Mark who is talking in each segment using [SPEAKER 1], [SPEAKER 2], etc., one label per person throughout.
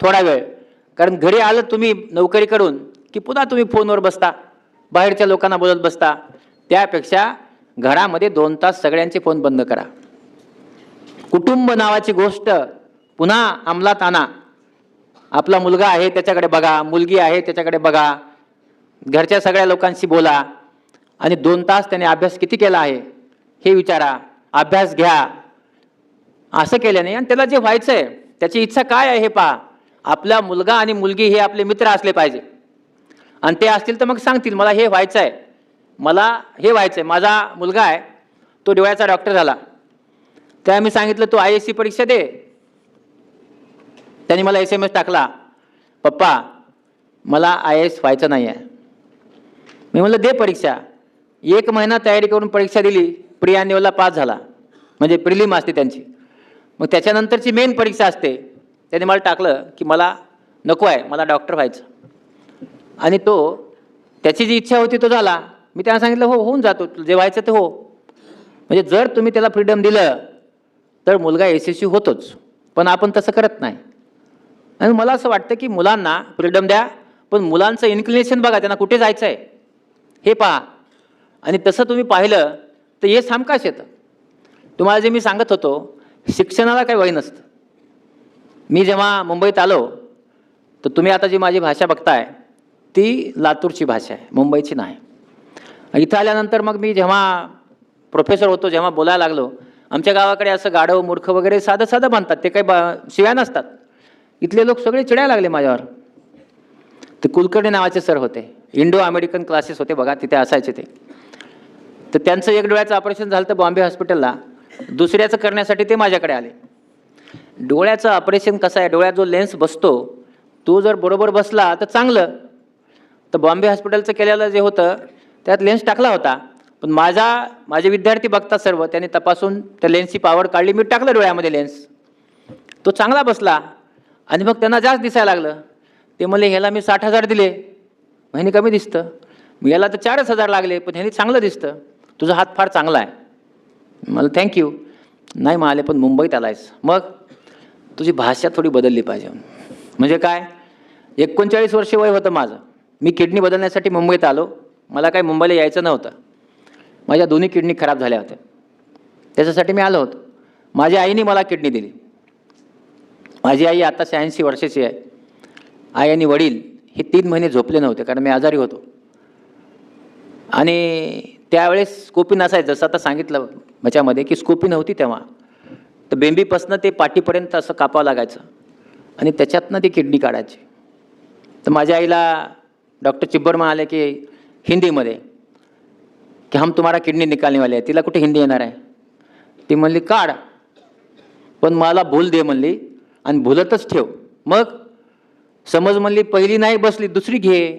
[SPEAKER 1] थोडा वेळ. कारण घरी आलं तुम्ही नोकरी करून की पुन्हा तुम्ही फोनवर बसता बाहेरच्या लोकांना बोलत बसता. त्यापेक्षा घरामध्ये दोन तास सगळ्यांचे फोन बंद करा. कुटुंब नावाची गोष्ट पुन्हा अंमलात आणा. आपला मुलगा आहे त्याच्याकडे बघा मुलगी आहे त्याच्याकडे बघा. घरच्या सगळ्या लोकांशी बोला आणि दोन तास त्याने अभ्यास किती केला आहे हे विचारा अभ्यास घ्या. असं केल्याने आणि त्याला जे व्हायचं आहे त्याची इच्छा काय आहे हे पहा. आपला मुलगा आणि मुलगी हे आपले मित्र असले पाहिजे. आणि ते असतील तर मग सांगतील मला हे व्हायचं आहे. मला हे व्हायचं आहे. माझा मुलगा आहे. तो डोळ्याचा डॉक्टर झाला. त्या मी सांगितलं तू आय एस सी परीक्षा दे. त्यांनी मला एस एम एस टाकला. पप्पा मला आय एस व्हायचं नाही आहे मी म्हणलं दे परीक्षा. एक महिना तयारी करून परीक्षा दिली. प्रिया नेवला पास झाला. म्हणजे प्रिलिम असते त्यांची. मग त्याच्यानंतरची मेन परीक्षा असते. त्याने मला टाकलं की मला नको आहे मला डॉक्टर व्हायचं. आणि तो त्याची जी इच्छा होती तो झाला. मी त्यांना सांगितलं हो होऊन जातो जे व्हायचं ते हो. म्हणजे जर तुम्ही त्याला फ्रीडम दिलं तर मुलगा यशस्वी होतोच. पण आपण तसं करत नाही. आणि मला असं वाटतं की मुलांना फ्रीडम द्या पण मुलांचं इन्क्लिनेशन बघा त्यांना कुठे जायचं आहे हे पहा. आणि तसं तुम्ही पाहिलं तर हे सामकाश येतं. तुम्हाला जे मी सांगत होतो शिक्षणाला काही वय नसतं. मी जेव्हा मुंबईत आलो तर तुम्ही आता जी माझी भाषा बघताय ती लातूरची भाषा आहे मुंबईची नाही. इथं आल्यानंतर मग मी जेव्हा प्रोफेसर होतो जेव्हा बोलायला लागलो आमच्या गावाकडे असं गाढव मूर्ख वगैरे साधं साधं बांधतात ते काही बा शिव्या नसतात. इथले लोक सगळे चिडायला लागले माझ्यावर. ते कुलकर्णी नावाचे सर होते इंडो अमेरिकन क्लासेस होते बघा तिथे असायचे ते. तर त्यांचं एक डोळ्याचं ऑपरेशन झालं तर बॉम्बे हॉस्पिटलला दुसऱ्याचं करण्यासाठी ते माझ्याकडे आले. डोळ्याचं ऑपरेशन कसं आहे? डोळ्यात जो लेन्स बसतो तो जर बरोबर बसला तर चांगलं. तर बॉम्बे हॉस्पिटलचं केलेलं जे होतं त्यात लेन्स टाकला होता. पण माझा माझे विद्यार्थी बघतात सर्व त्यांनी तपासून त्या लेन्सची पावर काढली. मी टाकलं डोळ्यामध्ये लेन्स तो चांगला बसला. आणि मग त्यांना जास्त दिसायला लागलं. ते म्हणले ह्याला मी साठ हजार दिले. ह्याने कमी दिसतं. मी याला तर चारच हजार लागले पण ह्याने चांगलं दिसतं. तुझा हात फार चांगला आहे. मला थँक्यू नाही म्हणाले पण मुंबईत आलायस. मग तुझी भाषा थोडी बदलली पाहिजे. म्हणजे काय? एकोणचाळीस वर्ष वय होतं माझं. मी किडनी बदलण्यासाठी मुंबईत आलो. मला काही मुंबईला यायचं नव्हतं. माझ्या दोन्ही किडनी खराब झाल्या होत्या. त्याच्यासाठी मी आलो होतो. माझ्या आईने मला किडनी दिली. माझी आई आता शहाऐंशी वर्षाची आहे. आई आणि वडील हे तीन महिने झोपले नव्हते कारण मी आजारी होतो. आणि त्यावेळेस स्कोपी नसायचं. जसं आता सांगितलं ह्याच्यामध्ये की स्कोपी नव्हती तेव्हा. तर बेंबीपासनं ते पाठीपर्यंत असं कापावं लागायचं. आणि त्याच्यातनं ती किडनी काढायची. तर माझ्या आईला डॉक्टर चिब्बर म्हणाले की हिंदीमध्ये की हम तुम्हाला किडनी निकालने वाले आहे तिला कुठे हिंदी येणार आहे? ती म्हणली काढ. पण मला भूल दे म्हणली. आणि भुलतच ठेव. मग समज म्हणली पहिली नाही बसली दुसरी घे.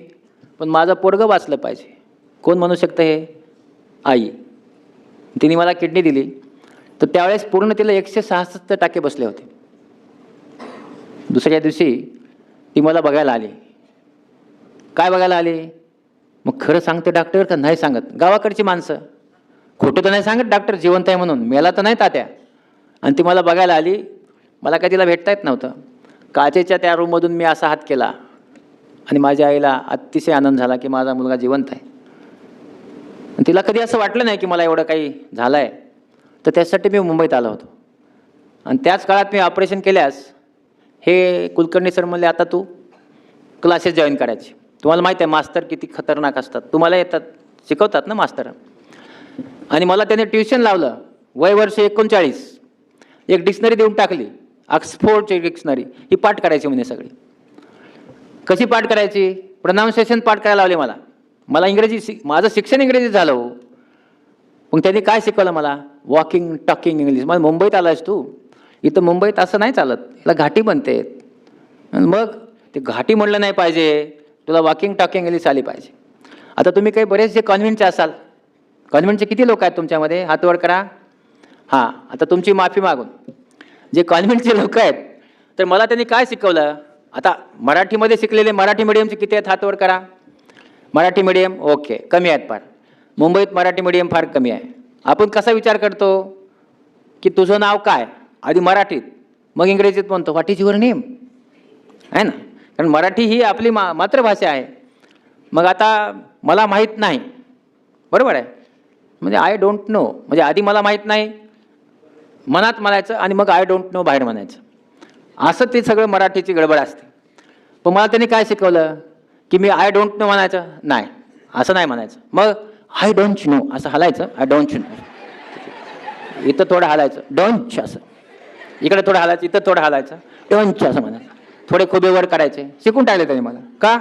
[SPEAKER 1] पण माझं पोरगं वाचलं पाहिजे. कोण म्हणू शकतं हे? आई. तिने मला किडनी दिली. तर त्यावेळेस पूर्ण तिला एकशे सहासष्ट टाके बसले होते. दुसऱ्या दिवशी ती मला बघायला आली. काय बघायला आली? मग खरं सांगते डॉक्टर का नाही सांगत? गावाकडची माणसं. खोटं तर नाही सांगत डॉक्टर जिवंत आहे म्हणून. मेला तर नाही तात्या. आणि ती मला बघायला आली. मला काय तिला भेटता येत नव्हतं. काचेच्या त्या रूममधून मी असा हात केला. आणि माझ्या आईला अतिशय आनंद झाला की माझा मुलगा जिवंत आहे. आणि तिला कधी असं वाटलं नाही की मला एवढं काही झालं आहे तर त्यासाठी मी मुंबईत आलो होतो. आणि त्याच काळात मी ऑपरेशन केल्यास हे कुलकर्णी सर म्हणले आता तू क्लासेस जॉईन करायचे. तुम्हाला माहीत आहे मास्तर किती खतरनाक असतात. तुम्हाला येतात शिकवतात ना मास्तर आणि मला त्याने ट्युशन लावलं वय वर्ष एकोणचाळीस. एक डिक्शनरी देऊन टाकली ऑक्सफोर्डची डिक्शनरी ही पाठ करायची म्हणे सगळी. कशी पाठ करायची? प्रनाऊन्सिएशन पाठ करायला लावले मला. मला इंग्रजी शिक माझं शिक्षण इंग्रजीत झालं हो. मग त्यांनी काय शिकवलं मला? Walking talking English. मला मुंबईत आलास तू. इथं मुंबईत असं नाही चालत. याला घाटी बनते मग ते घाटी म्हणलं नाही पाहिजे. तुला वॉकिंग टॉकिंग इंग्लिश आली पाहिजे. आता तुम्ही काही बरेचसे कॉन्व्हेंटचे असाल. कॉन्व्हेंटचे किती लोक आहेत तुमच्यामध्ये? हातवर करा. हां आता तुमची माफी मागून. जे कॉन्व्हेंटचे लोक आहेत तर मला त्यांनी काय शिकवलं? आता मराठीमध्ये शिकलेले मराठी मिडियमचे किती आहेत? हातवर करा. मराठी मिडियम ओके कमी आहेत फार. मुंबईत मराठी मिडियम फार कमी आहे. आपण कसा विचार करतो? की तुझं नाव काय? आधी मराठीत. मग इंग्रजीत म्हणतो. व्हॉट इज युअर नेम आहे ना? कारण मराठी ही आपली मा मातृभाषा आहे. मग आता मला माहीत नाही. बरोबर आहे? म्हणजे आय डोंट नो म्हणजे आधी मला माहीत नाही. मनात म्हणायचं आणि मग आय डोंट नो बाहेर म्हणायचं. असं ते सगळं मराठीची गडबड असते. पण मला त्यांनी काय शिकवलं? की मी आय डोंट नो म्हणायचं? नाही. असं नाही म्हणायचं. मग आय डोंट नो असं हलायचं आय डोंट नो इथं थोडं हलायचं डोंच असं. इकडे थोडं हलायचं इथं थोडं हलायचं डोंच असं म्हणायचं. थोडे खोबेवर करायचे शिकून टाकले त्याने मला. का?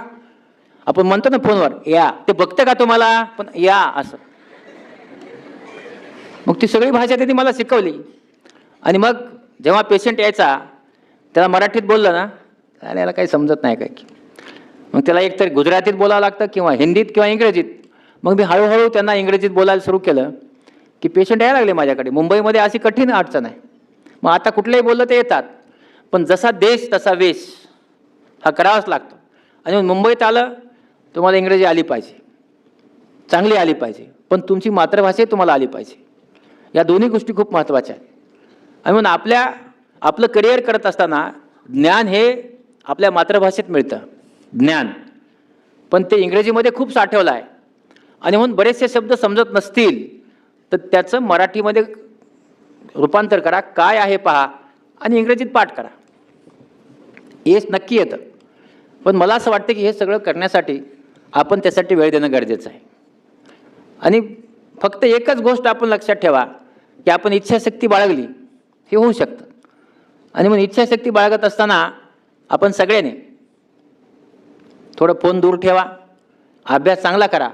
[SPEAKER 1] आपण म्हणतो ना फोनवर या. ते बघतं का तुम्हाला? पण या असं. मग ती सगळी भाषा त्यांनी मला शिकवली. आणि मग जेव्हा पेशंट यायचा त्याला मराठीत बोललं ना त्याला याला काही समजत नाही काय मग त्याला एकतर गुजरातीत बोलावं लागतं किंवा हिंदीत किंवा इंग्रजीत मग मी हळूहळू त्यांना इंग्रजीत बोलायला सुरू केलं की पेशंट यायला लागले माझ्याकडे. मुंबईमध्ये अशी कठीण अडचण आहे. मग आता कुठलंही बोललं ते येतात. पण जसा देश तसा वेश. हा करावाच लागतो. आणि मुंबईत आलं तुम्हाला इंग्रजी आली पाहिजे. चांगली आली पाहिजे. पण तुमची मातृभाषाही तुम्हाला आली पाहिजे. या दोन्ही गोष्टी खूप महत्त्वाच्या आहेत. आणि म्हणून आपल्या आपलं करिअर करत असताना ज्ञान हे आपल्या मातृभाषेत मिळतं. ज्ञान. पण ते इंग्रजीमध्ये खूप साठवलं आहे. आणि म्हणून बरेचसे शब्द समजत नसतील तर त्याचं मराठीमध्ये रूपांतर करा काय आहे पहा आणि इंग्रजीत पाठ करा. येस नक्की येतं. पण मला असं वाटतं की हे सगळं करण्यासाठी आपण त्यासाठी वेळ देणं गरजेचं आहे. आणि फक्त एकच गोष्ट आपण लक्षात ठेवा की आपण इच्छाशक्ती बाळगली हे होऊ शकतं. आणि मग इच्छाशक्ती बाळगत असताना आपण सगळ्याने थोडं फोन दूर ठेवा अभ्यास चांगला करा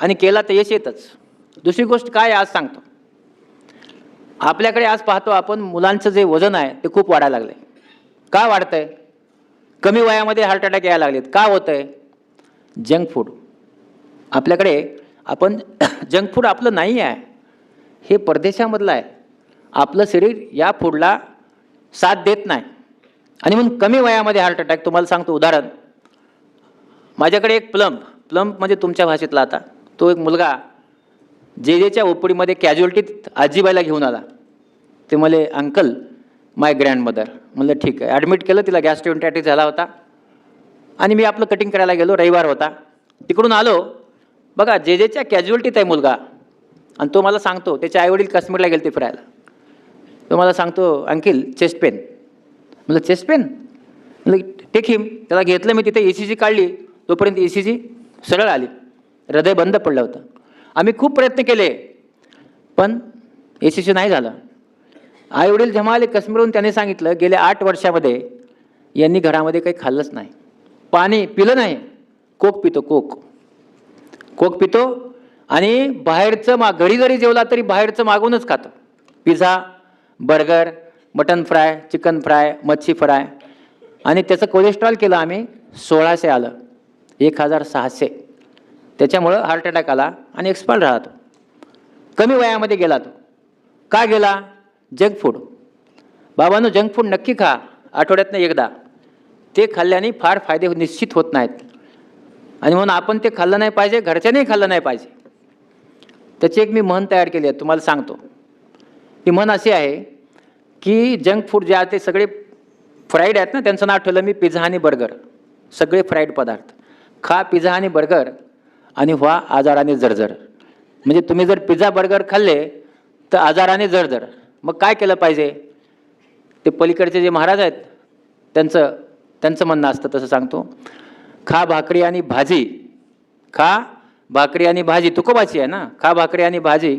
[SPEAKER 1] आणि केला तर यश येतच. दुसरी गोष्ट काय आहे आज सांगतो? आपल्याकडे आज पाहतो आपण मुलांचं जे वजन आहे ते खूप वाढायला लागलं आहे का वाढतं आहे कमी वयामध्ये हार्ट अटॅक यायला लागलेत. का होतं आहे जंक फूड आपल्याकडे आपण जंक फूड आपलं नाही आहे. हे परदेशामधलं आहे. आपलं शरीर या फूडला साथ देत नाही. आणि म्हणून कमी वयामध्ये हार्ट अटॅक तुम्हाला सांगतो उदाहरण. माझ्याकडे एक प्लंप प्लंब म्हणजे तुमच्या भाषेतला आता. तो एक मुलगा जे जेच्या ओपडीमध्ये कॅज्युअल्टीत आजीबाईला घेऊन आला. ते मला अंकल माय ग्रँडमदर म्हणलं ठीक आहे. ॲडमिट केलं तिला गॅस्ट्रोएंटॅटिस झाला होता. आणि मी आपलं कटिंग करायला गेलो रविवार होता. तिकडून आलो. बघा जे जेच्या कॅज्युअल्टीत आहे मुलगा. आणि तो मला सांगतो त्याचे आईवडील काश्मीरला गेले ते फिरायला. तो मला सांगतो अंकिल चेस्ट पेन म्हणलं चेस्ट पेन म्हणलं टेक हिम त्याला घेतलं मी तिथे ए सी जी काढली. तोपर्यंत ए सी जी सरळ आली. हृदय बंद पडलं होतं. आम्ही खूप प्रयत्न केले पण यशस्वी नाही झालं. आईवडील जेव्हा आले काश्मीरहून त्याने सांगितलं गेल्या आठ वर्षामध्ये यांनी घरामध्ये काही खाल्लंच नाही. पाणी पिलं नाही. कोक पितो कोक. कोक पितो आणि बाहेरचं मा घरी जरी जेवला तरी बाहेरचं मागूनच खातो. Pizza burger mutton fry chicken fry मच्छी फ्राय. आणि त्याचं कोलेस्ट्रॉल केलं आम्ही सोळाशे आलं. एक हजार सहाशे. त्याच्यामुळं हार्ट अटॅक आला आणि एक्सपायर राहतो. तो कमी वयामध्ये गेला तो. का गेला? जंक फूड बाबांनो जंक फूड नक्की खा. आठवड्यातनं एकदा. ते खाल्ल्याने फार फायदे निश्चित होत नाहीत. आणि म्हणून आपण ते खाल्लं नाही पाहिजे घरच्यानेही खाल्लं नाही पाहिजे. त्याची एक मी म्हण तयार केली आहे तुम्हाला सांगतो. ती म्हण अशी आहे की जंक फूड जे आहे ते सगळे फ्राईड आहेत ना त्यांचं नाव ठेवलं मी पिझ्झा आणि बर्गर सगळे फ्राईड पदार्थ. खा पिझ्झा आणि बर्गर आणि व्हा आजाराने जर्जर. म्हणजे तुम्ही जर पिझ्झा बर्गर खाल्ले तर आजाराने जर्जर. मग काय केलं पाहिजे? ते पलीकडचे जे महाराज आहेत त्यांचं त्यांचं म्हणणं असतं तसं सांगतो. खा भाकरी आणि भाजी. खा भाकरी आणि भाजी. तुकोबाची आहे ना? खा भाकरी आणि भाजी.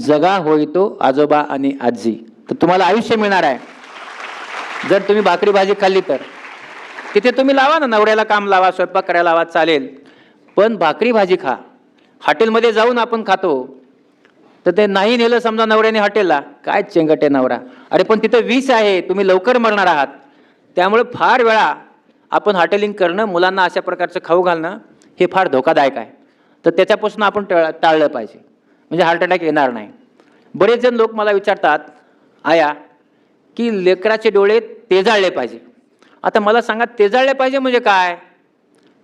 [SPEAKER 1] जगा होईतो आजोबा आणि आजी. तर तुम्हाला आयुष्य मिळणार आहे. जर तुम्ही भाकरी भाजी खाल्ली तर. तिथे तुम्ही लावा ना नवऱ्याला काम लावा स्वयंपाक करायला लावा चालेल. पण भाकरी भाजी खा. हॉटेलमध्ये जाऊन आपण खातो. तर ते नाही नेलं समजा नवऱ्याने हॉटेलला. काय चेंगट आहे नवरा. अरे पण तिथं वीस आहे. तुम्ही लवकर मरणार आहात. त्यामुळे फार वेळा आपण हॉटेलिंग करणं मुलांना अशा प्रकारचं खाऊ घालणं हे फार धोकादायक आहे. तर त्याच्यापासून आपण टळ टाळलं पाहिजे. म्हणजे हार्ट अटॅक येणार नाही. बरेच जण लोक मला विचारतात आया की लेकराचे डोळे तेजाळले पाहिजे. आता मला सांगा तेजाळले पाहिजे म्हणजे काय?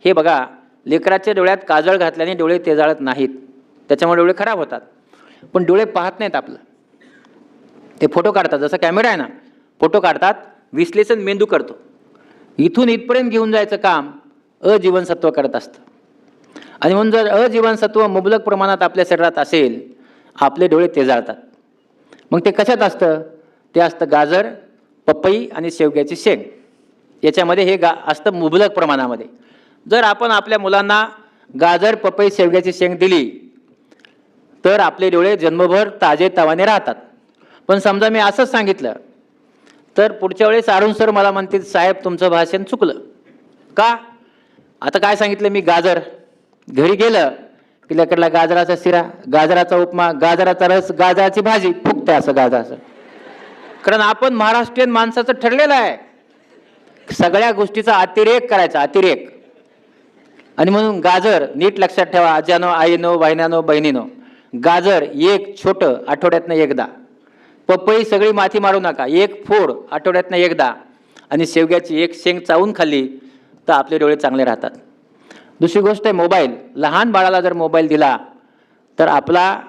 [SPEAKER 1] हे बघा लेकराच्या डोळ्यात काजळ घातल्याने डोळे तेजाळत नाहीत. त्याच्यामुळे डोळे खराब होतात. पण डोळे पाहत नाहीत आपलं. ते फोटो काढतात. जसं कॅमेरा आहे ना फोटो काढतात विश्लेषण मेंदू करतो. इथून इथपर्यंत घेऊन जायचं काम अजीवनसत्व करत असतं. आणि म्हणून जर अजीवनसत्व मुबलक प्रमाणात आपल्या शरीरात असेल आपले डोळे तेजाळतात. मग ते कशात असतं? ते असतं गाजर पपई आणि शेवग्याची शेंग. याच्यामध्ये हे गा असतं मुबलक प्रमाणामध्ये. जर आपण आपल्या मुलांना गाजर पपई शेवग्याची शेंग दिली तर आपले डोळे जन्मभर ताजे तवाने राहतात. पण समजा मी असंच सांगितलं तर पुढच्या वेळेस अरुण सर मला म्हणतील साहेब तुमचं भाषण चुकलं. का? आता काय सांगितलं मी? गाजर. घरी गेलं की लकडला गाजराचा शिरा गाजराचा उपमा गाजराचा रस गाजराची भाजी फुकते असं गाजराचं. कारण आपण महाराष्ट्रीयन माणसाचं ठरलेलं आहे. सगळ्या गोष्टीचा अतिरेक करायचा अतिरेक. आणि म्हणून गाजर नीट लक्षात ठेवा आज्यानो आईनो बहिणानो बहिणीनो. गाजर एक छोटं आठवड्यातनं एकदा. पपई सगळी माती मारू नका. एक फोड आठवड्यातनं एकदा. आणि शेवग्याची एक शेंग चावून खाल्ली तर आपले डोळे चांगले राहतात. दुसरी गोष्ट आहे मोबाईल. लहान बाळाला जर मोबाईल दिला तर आपला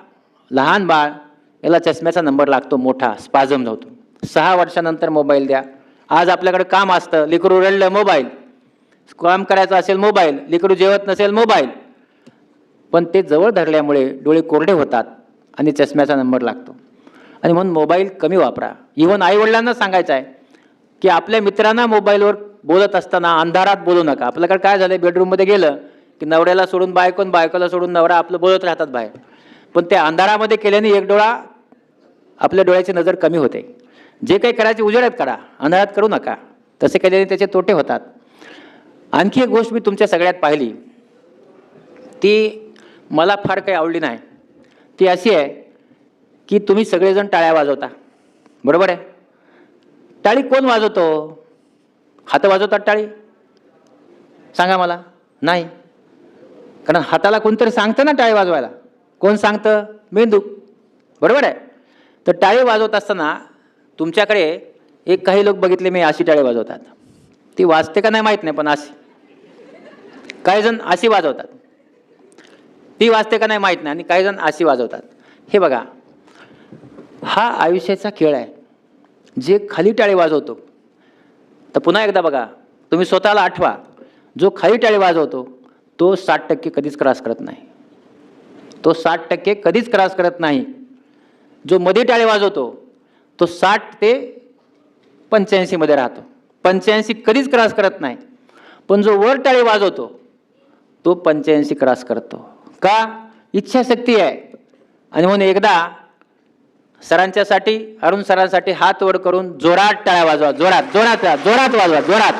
[SPEAKER 1] लहान बाळ याला चष्म्याचा नंबर लागतो मोठा स्पाझम होतो. सहा वर्षानंतर मोबाईल द्या. आज आपल्याकडे काम असतं लिकरू रडलं मोबाईल. काम करायचं असेल मोबाईल लेकरू जेवत नसेल मोबाईल. पण ते जवळ धरल्यामुळे डोळे कोरडे होतात आणि चष्म्याचा नंबर लागतो. आणि म्हणून मोबाईल कमी वापरा. इव्हन आईवडिलांना सांगायचं आहे की आपल्या मित्रांना मोबाईलवर बोलत असताना अंधारात बोलू नका. आपल्याकडे काय झालं बेडरूममध्ये गेलं की नवऱ्याला सोडून बायकोन बायकोला सोडून नवरा आपलं बोलत राहतात बाहेर. पण त्या अंधारामध्ये केल्याने एक डोळा आपल्या डोळ्याची नजर कमी होते. जे काही करायचे उजेडात करा. अंधारात करू नका. तसे केल्याने त्याचे तोटे होतात. आणखी एक गोष्ट मी तुमच्या सगळ्यात पाहिली. ती मला फार काही आवडली नाही. ती अशी आहे की तुम्ही सगळेजण टाळ्या वाजवता. बरोबर आहे? टाळी कोण वाजवतो? हात वाजवतात टाळी? सांगा मला. नाही. कारण हाताला कोणतरी सांगतं ना टाळी वाजवायला. कोण सांगतं? मेंदू. बरोबर आहे? तर टाळी वाजवत असताना तुमच्याकडे एक काही लोक बघितले मी अशी टाळी वाजवतात. ती वाजते का नाही माहीत नाही पण अशी. काही जण अशी वाजवतात. ती वाजते का नाही माहीत नाही आणि काही जण अशी वाजवतात. हे बघा हा आयुष्याचा खेळ आहे. जे खाली टाळी वाजवतो. तर पुन्हा एकदा बघा तुम्ही स्वतःला आठवा जो खाली टाळी वाजवतो तो साठ टक्के कधीच क्रॉस करत नाही. तो साठ टक्के कधीच क्रॉस करत नाही. जो मध्ये टाळी वाजवतो तो साठ ते पंच्याऐंशीमध्ये राहतो. पंच्याऐंशी कधीच क्रॉस करत नाही. पण जो वर टाळी वाजवतो तो पंच्याऐंशी क्रॉस करतो. का? इच्छाशक्ती आहे. आणि म्हणून एकदा सरांच्यासाठी अरुण सरांसाठी हात वर करून जोरात टाळ्या वाजवा. जोरात जोरात जोरात वाजवा. जोरात.